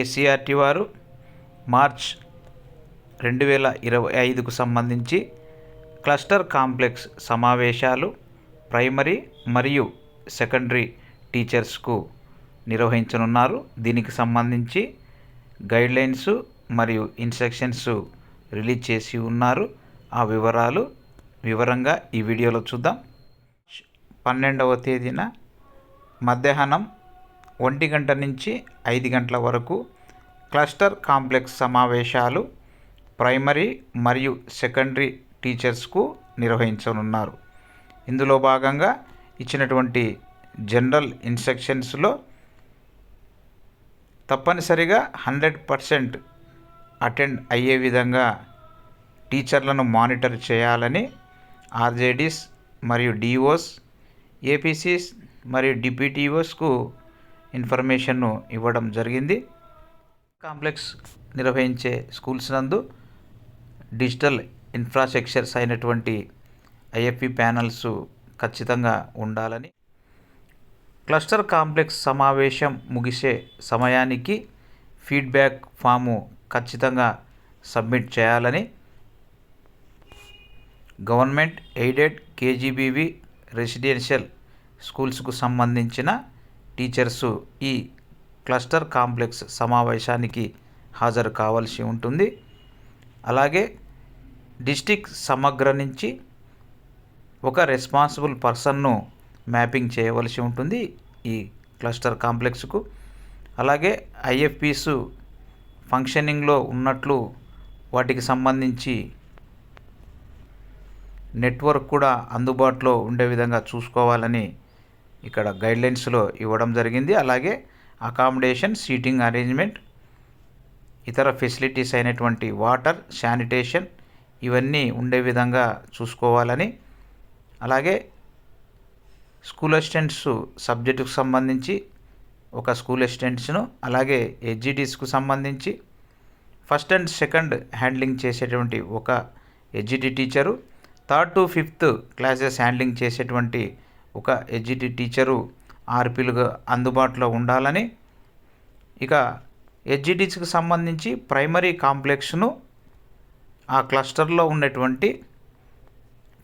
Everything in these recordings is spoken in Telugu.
ఎస్సీఆర్టీ వారు మార్చ్ రెండు వేల ఇరవై ఐదుకు సంబంధించి క్లస్టర్ కాంప్లెక్స్ సమావేశాలు ప్రైమరీ మరియు సెకండరీ టీచర్స్కు నిర్వహించనున్నారు. దీనికి సంబంధించి గైడ్లైన్స్ మరియు ఇన్స్ట్రక్షన్స్ రిలీజ్ చేసి ఉన్నారు. ఆ వివరాలు వివరంగా ఈ వీడియోలో చూద్దాం. పన్నెండవ తేదీన మధ్యాహ్నం ఒంటి గంట నుంచి ఐదు గంటల వరకు క్లస్టర్ కాంప్లెక్స్ సమావేశాలు ప్రైమరీ మరియు సెకండరీ టీచర్స్కు నిర్వహించనున్నారు. ఇందులో భాగంగా ఇచ్చినటువంటి జనరల్ ఇన్స్ట్రక్షన్స్లో తప్పనిసరిగా హండ్రెడ్ పర్సెంట్ అటెండ్ అయ్యే విధంగా టీచర్లను మానిటర్ చేయాలని ఆర్జేడీస్ మరియు డిఓస్ ఏపీసీస్ మరియు డిపిటిఓస్కు ఇన్ఫర్మేషన్ను ఇవ్వడం జరిగింది. కాంప్లెక్స్ నిర్వహించే స్కూల్స్ నందు డిజిటల్ ఇన్ఫ్రాస్ట్రక్చర్స్ అయినటువంటి ఐఎఫ్పి ప్యానల్స్ ఖచ్చితంగా ఉండాలని క్లస్టర్ కాంప్లెక్స్ సమావేశం ముగిసే సమయానికి ఫీడ్బ్యాక్ ఫాము ఖచ్చితంగా సబ్మిట్ చేయాలని గవర్నమెంట్ ఎయిడెడ్ కేజీబీవి రెసిడెన్షియల్ స్కూల్స్కు సంబంధించిన టీచర్సు ఈ క్లస్టర్ కాంప్లెక్స్ సమావేశానికి హాజరు కావాల్సి ఉంటుంది. అలాగే డిస్టిక్ సమగ్ర నుంచి ఒక రెస్పాన్సిబుల్ పర్సన్ను మ్యాపింగ్ చేయవలసి ఉంటుంది ఈ క్లస్టర్ కాంప్లెక్స్కు. అలాగే ఐఎఫ్పిస్ ఫంక్షనింగ్లో ఉన్నట్లు వాటికి సంబంధించి నెట్వర్క్ కూడా అందుబాటులో ఉండే విధంగా చూసుకోవాలని ఇక్కడ గైడ్లైన్స్లో ఇవ్వడం జరిగింది. అలాగే అకామిడేషన్ సీటింగ్ అరేంజ్మెంట్ ఇతర ఫెసిలిటీస్ అయినటువంటి వాటర్ శానిటేషన్ ఇవన్నీ ఉండే విధంగా చూసుకోవాలని. అలాగే స్కూల్ అసిస్టెంట్స్ సబ్జెక్టుకు సంబంధించి ఒక స్కూల్ అసిస్టెంట్స్ను అలాగే ఎడ్జిటీస్కు సంబంధించి ఫస్ట్ అండ్ సెకండ్ హ్యాండ్లింగ్ చేసేటువంటి ఒక SGT teacher third to fifth classes handling చేసేటువంటి ఒక ఎడ్జిటి టీచరు ఆర్పీలుగా అందుబాటులో ఉండాలని ఇక ఎడ్జిటీస్కి సంబంధించి ప్రైమరీ కాంప్లెక్స్ను ఆ క్లస్టర్లో ఉన్నటువంటి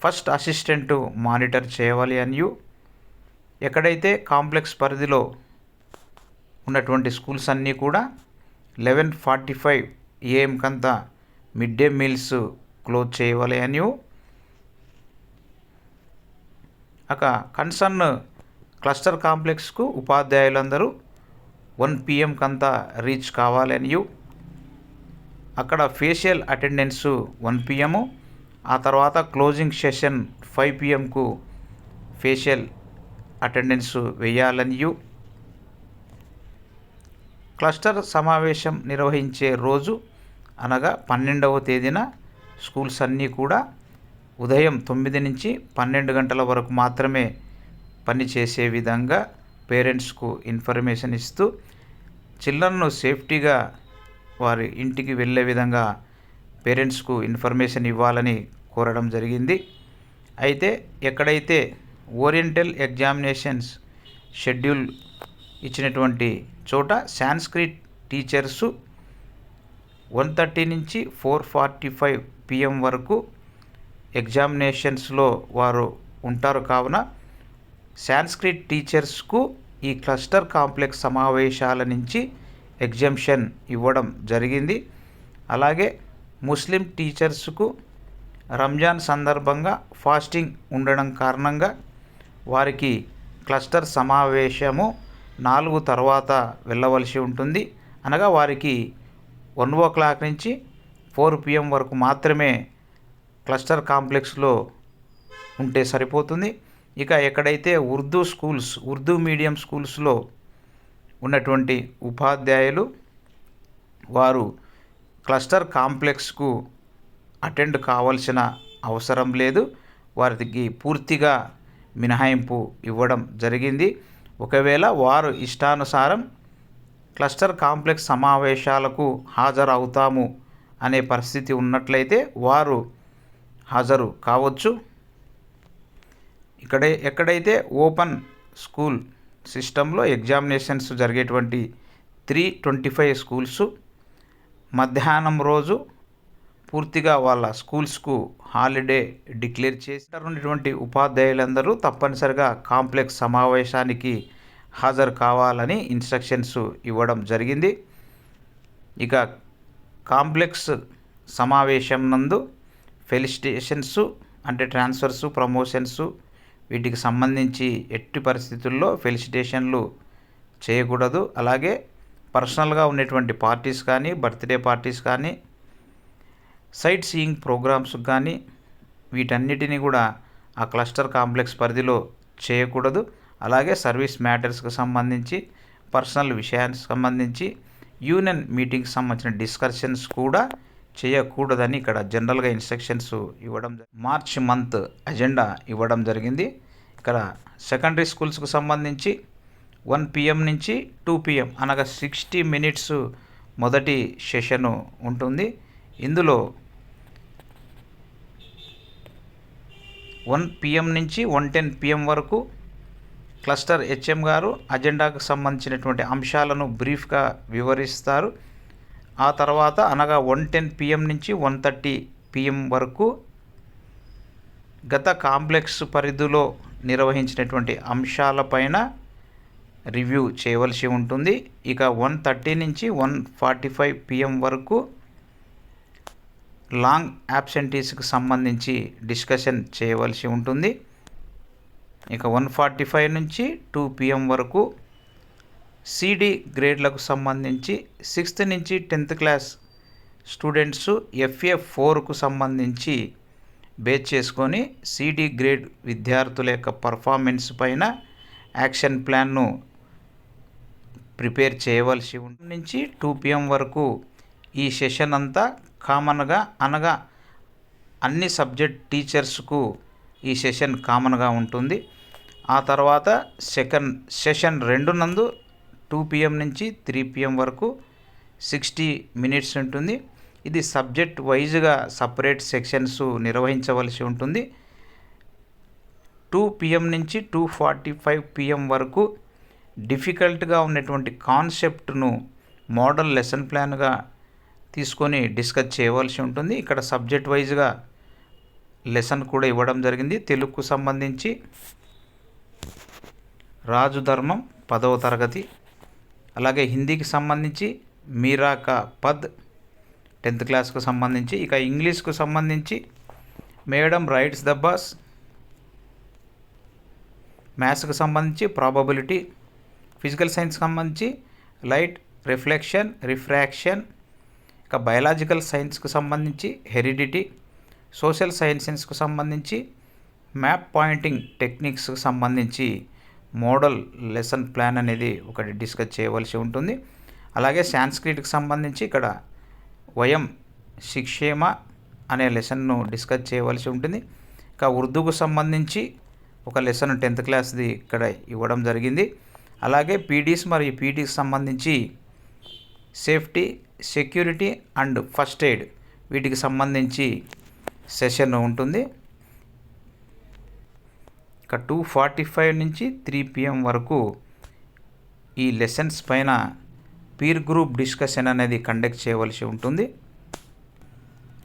ఫస్ట్ అసిస్టెంట్ మానిటర్ చేయవాలి అనియు. ఎక్కడైతే కాంప్లెక్స్ పరిధిలో ఉన్నటువంటి స్కూల్స్ అన్నీ కూడా లెవెన్ ఫార్టీ ఫైవ్ ఏఎంకంతా మిడ్ డే మీల్స్ క్లోజ్ చేయవాలి అనియు. ఒక కన్సర్న్ క్లస్టర్ కాంప్లెక్స్కు ఉపాధ్యాయులందరూ వన్ పిఎంకంతా రీచ్ కావాలనియు అక్కడ ఫేషియల్ అటెండెన్స్ వన్ పిఎము. ఆ తర్వాత క్లోజింగ్ సెషన్ ఫైవ్ పిఎంకు ఫేషియల్ అటెండెన్స్ వేయాలనియు క్లస్టర్ సమావేశం నిర్వహించే రోజు అనగా పన్నెండవ తేదీన స్కూల్స్ అన్నీ కూడా ఉదయం తొమ్మిది నుంచి పన్నెండు గంటల వరకు మాత్రమే పనిచేసే విధంగా పేరెంట్స్కు ఇన్ఫర్మేషన్ ఇస్తూ చిల్డ్రన్ను సేఫ్టీగా వారి ఇంటికి వెళ్ళే విధంగా పేరెంట్స్కు ఇన్ఫర్మేషన్ ఇవ్వాలని కోరడం జరిగింది. అయితే ఎక్కడైతే ఓరియంటల్ ఎగ్జామినేషన్స్ షెడ్యూల్ ఇచ్చినటువంటి చోట సాంస్క్రిట్ టీచర్సు వన్ థర్టీ నుంచి ఫోర్ ఫార్టీ ఫైవ్ పిఎం వరకు ఎగ్జామినేషన్స్లో వారు ఉంటారు కావున సాంస్క్రిట్ టీచర్స్కు ఈ క్లస్టర్ కాంప్లెక్స్ సమావేశాల నుంచి ఎగ్జంప్షన్ ఇవ్వడం జరిగింది. అలాగే ముస్లిం టీచర్స్కు రంజాన్ సందర్భంగా ఫాస్టింగ్ ఉండడం కారణంగా వారికి క్లస్టర్ సమావేశము నాలుగు తర్వాత వెళ్ళవలసి ఉంటుంది. అనగా వారికి వన్ ఓ క్లాక్ నుంచి ఫోర్ పిఎం వరకు మాత్రమే క్లస్టర్ కాంప్లెక్స్లో ఉంటే సరిపోతుంది. ఇక ఎక్కడైతే ఉర్దూ స్కూల్స్ ఉర్దూ మీడియం స్కూల్స్లో ఉన్నటువంటి ఉపాధ్యాయులు వారు క్లస్టర్ కాంప్లెక్స్కు అటెండ్ కావాల్సిన అవసరం లేదు. వారికి పూర్తిగా మినహాయింపు ఇవ్వడం జరిగింది. ఒకవేళ వారు ఇష్టానుసారం క్లస్టర్ కాంప్లెక్స్ సమావేశాలకు హాజరవుతాము అనే పరిస్థితి ఉన్నట్లయితే వారు హాజరు కావచ్చు. ఇక్కడే ఎక్కడైతే ఓపెన్ స్కూల్ సిస్టంలో ఎగ్జామినేషన్స్ జరిగేటువంటి త్రీ ట్వంటీ ఫైవ్ స్కూల్స్ మధ్యాహ్నం రోజు పూర్తిగా వాళ్ళ స్కూల్స్కు హాలిడే డిక్లేర్ చేసినటువంటి ఉపాధ్యాయులందరూ తప్పనిసరిగా కాంప్లెక్స్ సమావేశానికి హాజరు కావాలని ఇన్స్ట్రక్షన్స్ ఇవ్వడం జరిగింది. ఇక కాంప్లెక్స్ సమావేశం నందు ఫెలిసిటేషన్స్ అంటే ట్రాన్స్ఫర్స్ ప్రమోషన్స్ వీటికి సంబంధించి ఎట్టి పరిస్థితుల్లో ఫెలిసిటేషన్లు చేయకూడదు. అలాగే పర్సనల్గా ఉన్నటువంటి పార్టీస్ కానీ బర్త్డే పార్టీస్ కానీ సైట్ సీయింగ్ ప్రోగ్రామ్స్ కానీ వీటన్నిటిని కూడా ఆ క్లస్టర్ కాంప్లెక్స్ పరిధిలో చేయకూడదు. అలాగే సర్వీస్ మ్యాటర్స్కి సంబంధించి పర్సనల్ విషయానికి సంబంధించి యూనియన్ మీటింగ్కి సంబంధించిన డిస్కషన్స్ కూడా చేయకూడదని ఇక్కడ జనరల్గా ఇన్స్ట్రక్షన్స్ ఇవ్వడం మార్చ్ మంత్ అజెండా ఇవ్వడం జరిగింది. ఇక్కడ సెకండరీ స్కూల్స్కు సంబంధించి వన్ పిఎం నుంచి టూ పిఎం అనగా సిక్స్టీ మినిట్స్ మొదటి సెషను ఉంటుంది. ఇందులో వన్ పిఎం నుంచి వన్ టెన్ పిఎం వరకు క్లస్టర్ హెచ్ఎం గారు అజెండాకు సంబంధించినటువంటి అంశాలను బ్రీఫ్గా వివరిస్తారు. ఆ తర్వాత అనగా వన్ టెన్ పిఎం నుంచి వన్ థర్టీ పిఎం వరకు గత కాంప్లెక్స్ పరిధిలో నిర్వహించినటువంటి అంశాలపైన రివ్యూ చేయవలసి ఉంటుంది. ఇక వన్ థర్టీ నుంచి వన్ ఫార్టీ ఫైవ్ పిఎం వరకు లాంగ్ యాబ్సెంటీస్కి సంబంధించి డిస్కషన్ చేయవలసి ఉంటుంది. ఇక వన్ ఫార్టీ ఫైవ్ నుంచి టూ పిఎం వరకు సిడి గ్రేడ్లకు సంబంధించి సిక్స్త్ నుంచి టెన్త్ క్లాస్ స్టూడెంట్స్ ఎఫ్ఏ ఫోర్కు సంబంధించి బేస్ చేసుకొని సిడి గ్రేడ్ విద్యార్థుల యొక్క పర్ఫార్మెన్స్ పైన యాక్షన్ ప్లాన్ను ప్రిపేర్ చేయవలసి ఉంటుంది నుంచి టూ పిఎం వరకు ఈ సెషన్ అంతా కామన్గా అనగా అన్ని సబ్జెక్ట్ టీచర్స్కు ఈ సెషన్ కామన్గా ఉంటుంది. ఆ తర్వాత సెకండ్ సెషన్ రెండు నందు టూ పిఎం నుంచి త్రీ పిఎం వరకు సిక్స్టీ మినిట్స్ ఉంటుంది. ఇది సబ్జెక్ట్ వైజ్గా సపరేట్ సెక్షన్స్ నిర్వహించవలసి ఉంటుంది. టూ పిఎం నుంచి టూ ఫార్టీ ఫైవ్ పిఎం వరకు డిఫికల్ట్గా ఉన్నటువంటి కాన్సెప్ట్ను మోడల్ లెసన్ ప్లాన్గా తీసుకొని డిస్కస్ చేయవలసి ఉంటుంది. ఇక్కడ సబ్జెక్ట్ వైజ్గా లెసన్ కూడా ఇవ్వడం జరిగింది. తెలుగుకు సంబంధించి రాజు ధర్మం పదవ తరగతి అలాగే హిందీకి సంబంధించి మీరాక పద్ టెన్త్ క్లాస్కు సంబంధించి ఇక ఇంగ్లీష్కు సంబంధించి మేడం రైట్స్ ద బస్ మ్యాథ్స్కు సంబంధించి ప్రాబబిలిటీ ఫిజికల్ సైన్స్కి సంబంధించి లైట్ రిఫ్లెక్షన్ రిఫ్రాక్షన్ ఇక బయలాజికల్ సైన్స్కు సంబంధించి హెరిడిటీ సోషల్ సైన్సెస్కు సంబంధించి మ్యాప్ పాయింటింగ్ టెక్నిక్స్కి సంబంధించి మోడల్ లెసన్ ప్లాన్ అనేది ఒకటి డిస్కస్ చేయవలసి ఉంటుంది. అలాగే సాంస్క్రిట్కి సంబంధించి ఇక్కడ వయం శిక్షేమ అనే లెసన్ను డిస్కస్ చేయవలసి ఉంటుంది. ఇక ఉర్దూకు సంబంధించి ఒక లెసన్ టెన్త్ క్లాస్ది ఇక్కడ ఇవ్వడం జరిగింది. అలాగే పీడీస్ మరియు పీటీకి సంబంధించి safety security and first aid వీటికి సంబంధించి సెషన్ ఉంటుంది. ఇక టూ ఫార్టీ ఫైవ్ నుంచి త్రీ పిఎం వరకు ఈ లెసన్స్ పైన పీర్ గ్రూప్ డిస్కషన్ అనేది కండక్ట్ చేయవలసి ఉంటుంది.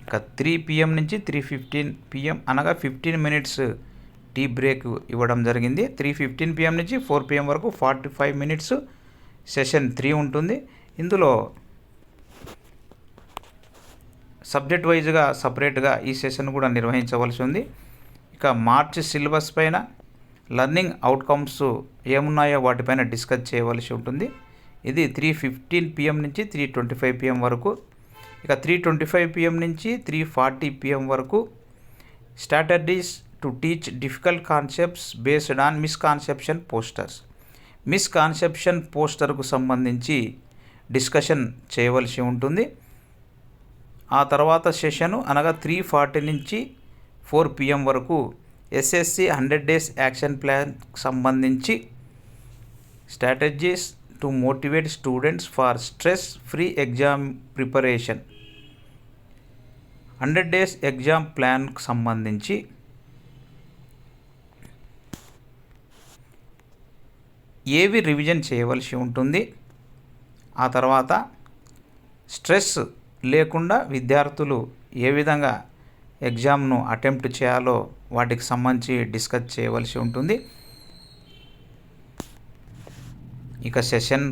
ఇక త్రీ పిఎం నుంచి త్రీ ఫిఫ్టీన్ పిఎం అనగా ఫిఫ్టీన్ మినిట్స్ టీ బ్రేక్ ఇవ్వడం జరిగింది. త్రీ ఫిఫ్టీన్ పిఎం నుంచి ఫోర్ పిఎం వరకు forty five minutes session three ఉంటుంది. ఇందులో సబ్జెక్ట్ వైజ్గా సపరేట్గా ఈ సెషన్ కూడా నిర్వహించవలసి ఉంది. ఇక మార్చ్ సిలబస్ పైన లర్నింగ్ అవుట్కమ్స్ ఏమున్నాయో వాటిపైన డిస్కస్ చేయవలసి ఉంటుంది. ఇది త్రీ ఫిఫ్టీన్ పిఎం నుంచి త్రీ ట్వంటీ ఫైవ్ పిఎం వరకు. ఇక త్రీ ట్వంటీ ఫైవ్ పిఎం నుంచి త్రీ ఫార్టీ పిఎం వరకు strategies to teach difficult concepts based on misconception posters misconception పోస్టర్కు సంబంధించి డిస్కషన్ చేయవలసి ఉంటుంది. ఆ తర్వాత సెషను అనగా త్రీ ఫార్టీ నుంచి ఫోర్ పిఎం వరకు SSC hundred days action plan సంబంధించి strategies to motivate students for stress free exam preparation. Hundred days exam ప్లాన్కు సంబంధించి ఏవి రివిజన్ చేయవలసి ఉంటుంది? ఆ తర్వాత స్ట్రెస్ లేకుండా విద్యార్థులు ఏ విధంగా ఎగ్జామ్ను అటెంప్ట్ చేయాలో వాటికి సంబంధించి డిస్కస్ చేయవలసి ఉంటుంది. ఇక సెషన్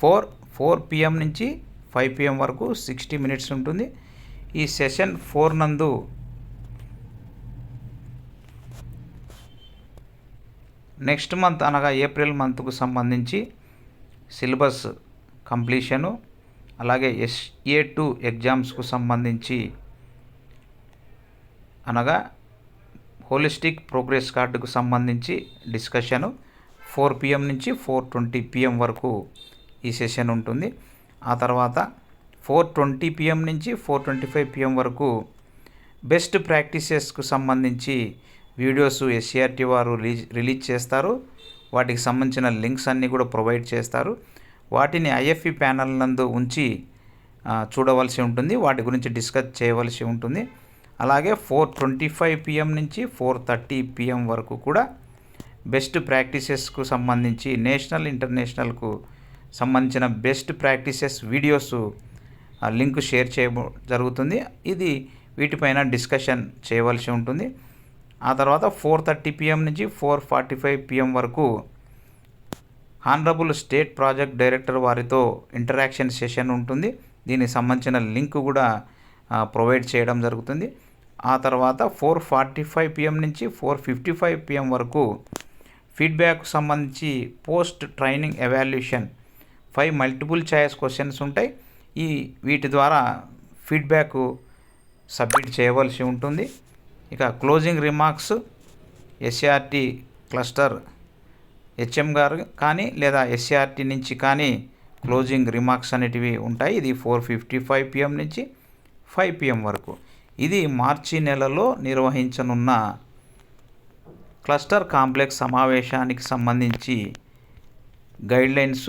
ఫోర్ ఫోర్ పిఎం నుంచి ఫైవ్ పిఎం వరకు సిక్స్టీ మినిట్స్ ఉంటుంది. ఈ సెషన్ ఫోర్ నందు నెక్స్ట్ మంత్ అనగా ఏప్రిల్ మంత్కు సంబంధించి సిలబస్ కంప్లీషను అలాగే ఎస్ఏ టూ ఎగ్జామ్స్కు సంబంధించి అనగా హోలిస్టిక్ ప్రోగ్రెస్ కార్డుకు సంబంధించి డిస్కషను ఫోర్ పిఎం నుంచి ఫోర్ ట్వంటీ పిఎం వరకు ఈ సెషన్ ఉంటుంది. ఆ తర్వాత ఫోర్ ట్వంటీ పిఎం నుంచి ఫోర్ ట్వంటీ ఫైవ్ పిఎం వరకు బెస్ట్ ప్రాక్టీసెస్కు సంబంధించి వీడియోస్ ఎస్సీఆర్టీ వారు రిలీజ్ రిలీజ్ చేస్తారు. వాటికి సంబంధించిన లింక్స్ అన్నీ కూడా ప్రొవైడ్ చేస్తారు. వాటిని ఐఎఫ్ఈ ప్యానల్ నందు ఉంచి చూడవలసి ఉంటుంది. వాటి గురించి డిస్కస్ చేయవలసి ఉంటుంది. అలాగే ఫోర్ ట్వంటీ ఫైవ్ పిఎం నుంచి ఫోర్ థర్టీ పిఎం వరకు కూడా బెస్ట్ ప్రాక్టీసెస్కు సంబంధించి నేషనల్ ఇంటర్నేషనల్కు సంబంధించిన బెస్ట్ ప్రాక్టీసెస్ వీడియోస్ ఆ లింక్ షేర్ చేయ జరుగుతుంది. ఇది వీటిపైన డిస్కషన్ చేయవలసి ఉంటుంది. ఆ తర్వాత ఫోర్ థర్టీ పిఎం నుంచి ఫోర్ ఫార్టీ ఫైవ్ పిఎం వరకు హానరబుల్ స్టేట్ ప్రాజెక్ట్ డైరెక్టర్ వారితో ఇంటరాక్షన్ సెషన్ ఉంటుంది. దీనికి సంబంధించిన లింక్ కూడా ప్రొవైడ్ చేయడం జరుగుతుంది. ఆ తర్వాత ఫోర్ ఫార్టీ ఫైవ్ పిఎం నుంచి ఫోర్ ఫిఫ్టీ ఫైవ్ పిఎం వరకు ఫీడ్బ్యాక్ సంబంధించి post training evaluation five multiple choice questions ఉంటాయి. ఈ వీటి ద్వారా ఫీడ్బ్యాక్ సబ్మిట్ చేయవలసి ఉంటుంది. ఇక closing remarks SRT cluster HM గారు కానీ లేదా ఎస్ఆర్టీ నుంచి కానీ క్లోజింగ్ రిమార్క్స్ అనేటివి ఉంటాయి. ఇది ఫోర్ ఫిఫ్టీ ఫైవ్ పిఎం నుంచి ఫైవ్ పిఎం వరకు. ఇది మార్చి నెలలో నిర్వహించనున్న క్లస్టర్ కాంప్లెక్స్ సమావేశానికి సంబంధించి గైడ్లైన్స్